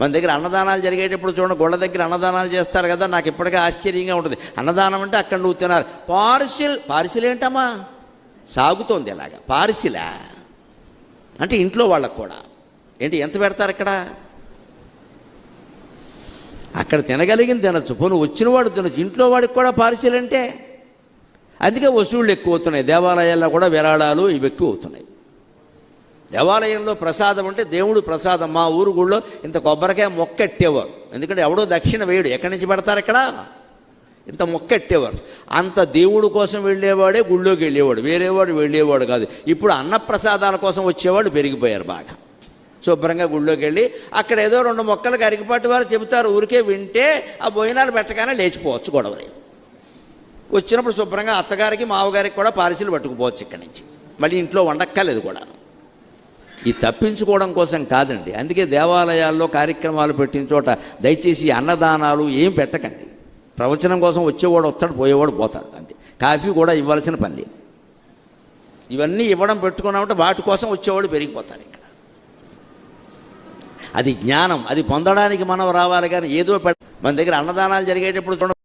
మన దగ్గర అన్నదానాలు జరిగేటప్పుడు చూడండి గొళ్ళ దగ్గర అన్నదానాలు చేస్తారు కదా నాకు ఇప్పటికే ఆశ్చర్యంగా ఉంటుంది. అన్నదానం అంటే అక్కడ నువ్వు తినాలి. పార్సిల్ పార్సిల్ ఏంటమ్మా? సాగుతోంది ఇలాగా పార్సిలా? అంటే ఇంట్లో వాళ్ళకు కూడా. ఏంటి ఎంత పెడతారు ఇక్కడ అక్కడ తినగలిగింది తినచ్చు. పోను వచ్చినవాడు తినచ్చు. ఇంట్లో వాడికి కూడా పార్సిల్ అంటే? అందుకే వసూళ్ళు ఎక్కువ అవుతున్నాయి. దేవాలయాల్లో కూడా విరాళాలు ఇవి ఎక్కువ అవుతున్నాయి. దేవాలయంలో ప్రసాదం అంటే దేవుడు ప్రసాదం. మా ఊరు గుళ్ళో ఇంత కొబ్బరికాయ మొక్కెట్టేవారు. ఎందుకంటే ఎవడో దక్షిణ వేయుడు. ఎక్కడి నుంచి పెడతారు ఇక్కడ? ఇంత మొక్కెట్టేవారు. అంత దేవుడు కోసం వెళ్ళేవాడే గుళ్ళోకి వెళ్ళేవాడు. వేరేవాడు వెళ్ళేవాడు కాదు. ఇప్పుడు అన్నప్రసాదాల కోసం వచ్చేవాళ్ళు పెరిగిపోయారు బాగా. శుభ్రంగా గుళ్ళోకి వెళ్ళి అక్కడ ఏదో రెండు మొక్కలు అరిగిపాటి వారు చెబుతారు. ఊరికే వింటే ఆ భోజనాలు పెట్టగానే లేచిపోవచ్చు గొడవ లేదు. వచ్చినప్పుడు శుభ్రంగా అత్తగారికి మావగారికి కూడా పారిసీలు పట్టుకుపోవచ్చు ఇక్కడి నుంచి. మళ్ళీ ఇంట్లో వండక్కర్లేదు కూడా. ఈ తప్పించుకోవడం కోసం కాదండి. అందుకే దేవాలయాల్లో కార్యక్రమాలు పెట్టిన చోట దయచేసి అన్నదానాలు ఏం పెట్టకండి. ప్రవచనం కోసం వచ్చేవాడు వస్తాడు పోయేవాడు పోతాడు అంతే. కాఫీ కూడా ఇవ్వాల్సిన పని లేదు. ఇవన్నీ ఇవ్వడం పెట్టుకున్నామంటే వాటి కోసం వచ్చేవాడు పెరిగిపోతారు ఇక్కడ. అది జ్ఞానం. అది పొందడానికి మనం రావాలి కానీ ఏదో పెట్ మన దగ్గర అన్నదానాలు జరిగేటప్పుడు చూడండి